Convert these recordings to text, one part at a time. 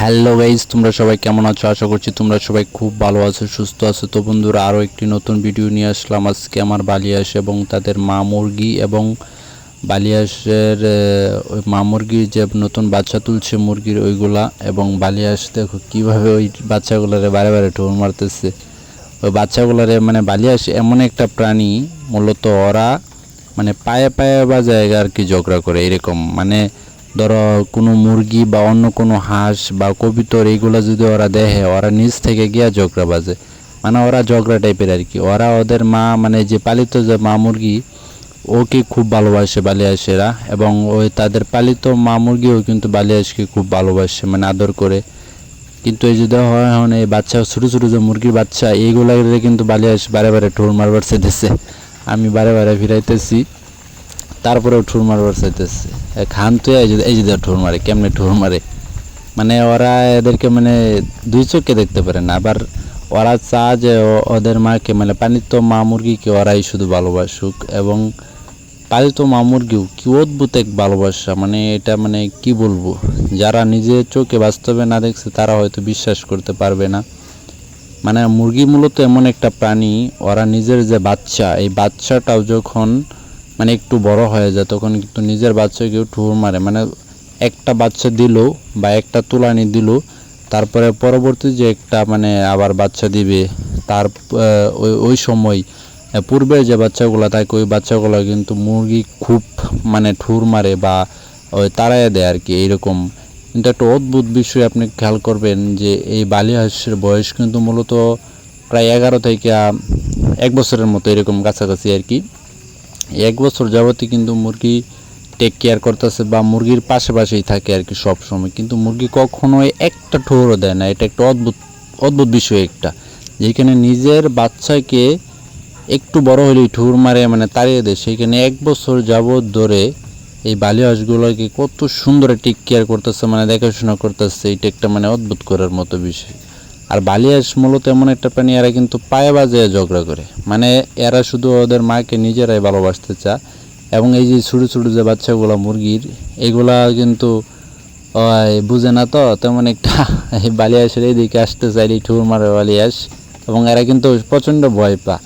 Hello guys, তোমরা সবাই কেমন আছো? আশা করছি তোমরা সবাই খুব ভালো আছো, সুস্থ আছো। তো বন্ধুরা আরও একটি নতুন ভিডিও নিয়ে আসলাম। আজকে আমার বালিয়াস এবং তাদের মা মুরগি এবং বালিয়াসের মা মুরগির যে নতুন বাচ্চা তুলছে মুরগির ওইগুলা এবং বালিয়াস দেখো কীভাবে ওই বাচ্চাগুলোরে বারে বারে ঠোর মারতেছে। ওই বাচ্চাগুলোরে মানে বালিয়াস এমন একটা প্রাণী, মূলত ওরা মানে পায়ে পায়ে বা জায়গা আর কি ঝগড়া করে, এরকম। মানে ধরো কোনো মুরগি বা অন্য কোনো হাঁস বা কবিতর এইগুলো যদি ওরা দেখে, ওরা নিচ থেকে গিয়া ঝগড়া বাজে। মানে ওরা ঝগড়া টাইপের আর কি। ওরা ওদের মা মানে যে পালিত যে মা মুরগি, ওকে খুব ভালোবাসে বালিয়াসেরা এবং ওই তাদের পালিত মা মুরগিও কিন্তু বালিয়াসকে খুব ভালোবাসে মানে আদর করে। কিন্তু এই যদি হয় এখন এই বাচ্চা, ছোটো ছোটো যে মুরগির বাচ্চা, এইগুলারে কিন্তু বালিয়াস বারে বারে ঠোর মারবার চাইতেছে আমি বারে বারে ফিরাইতেছি। তারপরেও ঠুর মারবার চাইতেছে। খান তো এই যে ঠুর মারে, কেমনে ঠুর মারে? মানে ওরা এদেরকে মানে দুই চোখে দেখতে পারে না, আবার ওরা চা যে ওদের মাকে মানে পালিত মা মুরগিকে ওরাই শুধু ভালোবাসুক এবং পালিত মা মুরগিও কি অদ্ভুত এক ভালোবাসা মানে এটা মানে কি বলব? যারা নিজের চোখে বাস্তবে না দেখছে, তারা হয়তো বিশ্বাস করতে পারবে না। মানে মুরগি মূলত এমন একটা প্রাণী, ওরা নিজের যে বাচ্চা, এই বাচ্চাটাও যখন মানে একটু বড় হয়ে যায় তখন কিন্তু নিজের বাচ্চাকেও ঠুর মারে। মানে একটা বাচ্চা দিল বা একটা তুলানি দিল তারপরে পরবর্তী যে একটা মানে আবার বাচ্চা দিবে তার ওই সময় আহ, পূর্বের যে বাচ্চাগুলো থাকে ওই বাচ্চাগুলো কিন্তু মুরগি খুব মানে ঠুর মারে বা ওই তাড়াইয়া দেয় আর কি এইরকম। কিন্তু একটা অদ্ভুত বিষয় আপনি খেয়াল করবেন যে এই বালি হাঁসের বয়স কিন্তু মূলত প্রায় এগারো থেকে এক বছরের মতো এরকম কাছাকাছি আর কি। এক বছর যাবতই কিন্তু মুরগি টেক কেয়ার করতেছে বা মুরগির পাশে পাশেই থাকে আর কি সব সময় কিন্তু মুরগি কখনোই একটা ঠোরও দেয় না, এটা একটা অদ্ভুত অদ্ভুত বিষয় একটা। যেখানে নিজের বাচ্চাকে একটু বড় হলেই ঠুর মারে মানে তাড়িয়ে দেয় সেইখানে এক বছর যাবৎ ধরে এই বালি হাঁসগুলোকে কত সুন্দর টেক কেয়ার করতেছে মানে দেখাশোনা করতেছে, এটা একটা মানে অদ্ভুত করার মতো বিষয়। আর বালিয়াস মূলত এমন একটা প্রাণী, এরা কিন্তু পায়ে বাজে ঝগড়া করে। মানে এরা শুধু ওদের মাকে নিজেরাই ভালোবাসতে চায় এবং এই যে ছোটো ছোটো যে বাচ্চাগুলো, মুরগির, এগুলা কিন্তু বুঝে না তো, তেমন একটা এই বালিয়াসের এইদিকে আসতে চাইলে ঠুর মারে বালিয়াস এবং এরা কিন্তু প্রচণ্ড ভয় পা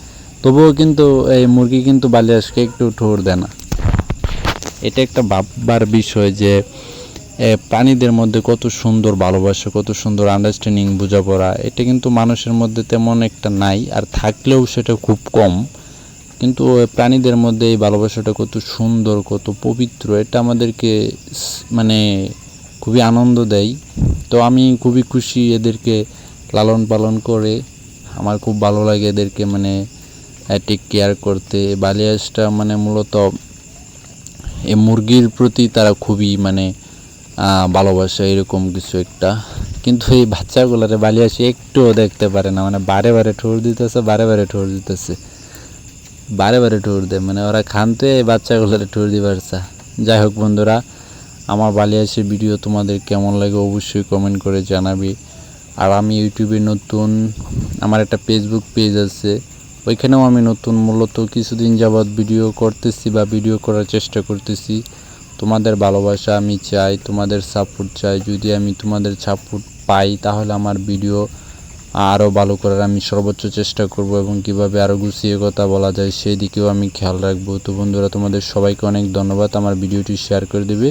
তবুও কিন্তু এই মুরগি কিন্তু বালিয়াসকে একটু ঠোর দেয় না। এটা একটা ভাববার বিষয় যে প্রাণীদের মধ্যে কত সুন্দর ভালোবাসা, কত সুন্দর আন্ডারস্ট্যান্ডিং বোঝাপড়া, এটা কিন্তু মানুষের মধ্যে তেমন একটা নাই, আর থাকলেও সেটা খুব কম। কিন্তু প্রাণীদের মধ্যে এই ভালোবাসাটা কত সুন্দর, কত পবিত্র, এটা আমাদেরকে মানে খুবই আনন্দ দেয়। তো আমি খুবই খুশি এদেরকে লালন পালন করে। আমার খুব ভালো লাগে এদেরকে মানে টেক কেয়ার করতে। বালিয়াসটা মানে মূলত এই মুরগির প্রতি তারা খুবই মানে ভালোবাসে, এরকম কিছু একটা। কিন্তু এই বাচ্চাগুলোরে বালিয়াসি একটুও দেখতে পারে না। মানে বারে বারে ঠোর দিতেছে, বারে বারে ঠোর দিতেছে। বারে বারে ঠোর দেয়। মানে ওরা খানতে এই বাচ্চাগুলোরে ঠোর দিবার চা। যাই হোক বন্ধুরা, আমার বালিয়াসি ভিডিও তোমাদের কেমন লাগে অবশ্যই কমেন্ট করে জানাবি। আর আমি ইউটিউবে নতুন, আমার একটা ফেসবুক পেজ আছে। ওইখানেও আমি নতুন, মূলত কিছুদিন যাবৎ ভিডিও করতেছি বা ভিডিও করার চেষ্টা করতেছি। তোমাদের ভালোবাসা আমি চাই, তোমাদের সাপোর্ট চাই। যদি আমি তোমাদের সাপোর্ট পাই, তাহলে আমার ভিডিও আরও ভালো করার আমি সর্বোচ্চ চেষ্টা করব এবং কীভাবে আরও গুছিয়ে কথা বলা যায় সেই দিকেও আমি খেয়াল রাখব। তো বন্ধুরা, তোমাদের সবাইকে অনেক ধন্যবাদ। আমার ভিডিওটি শেয়ার করে দেবে।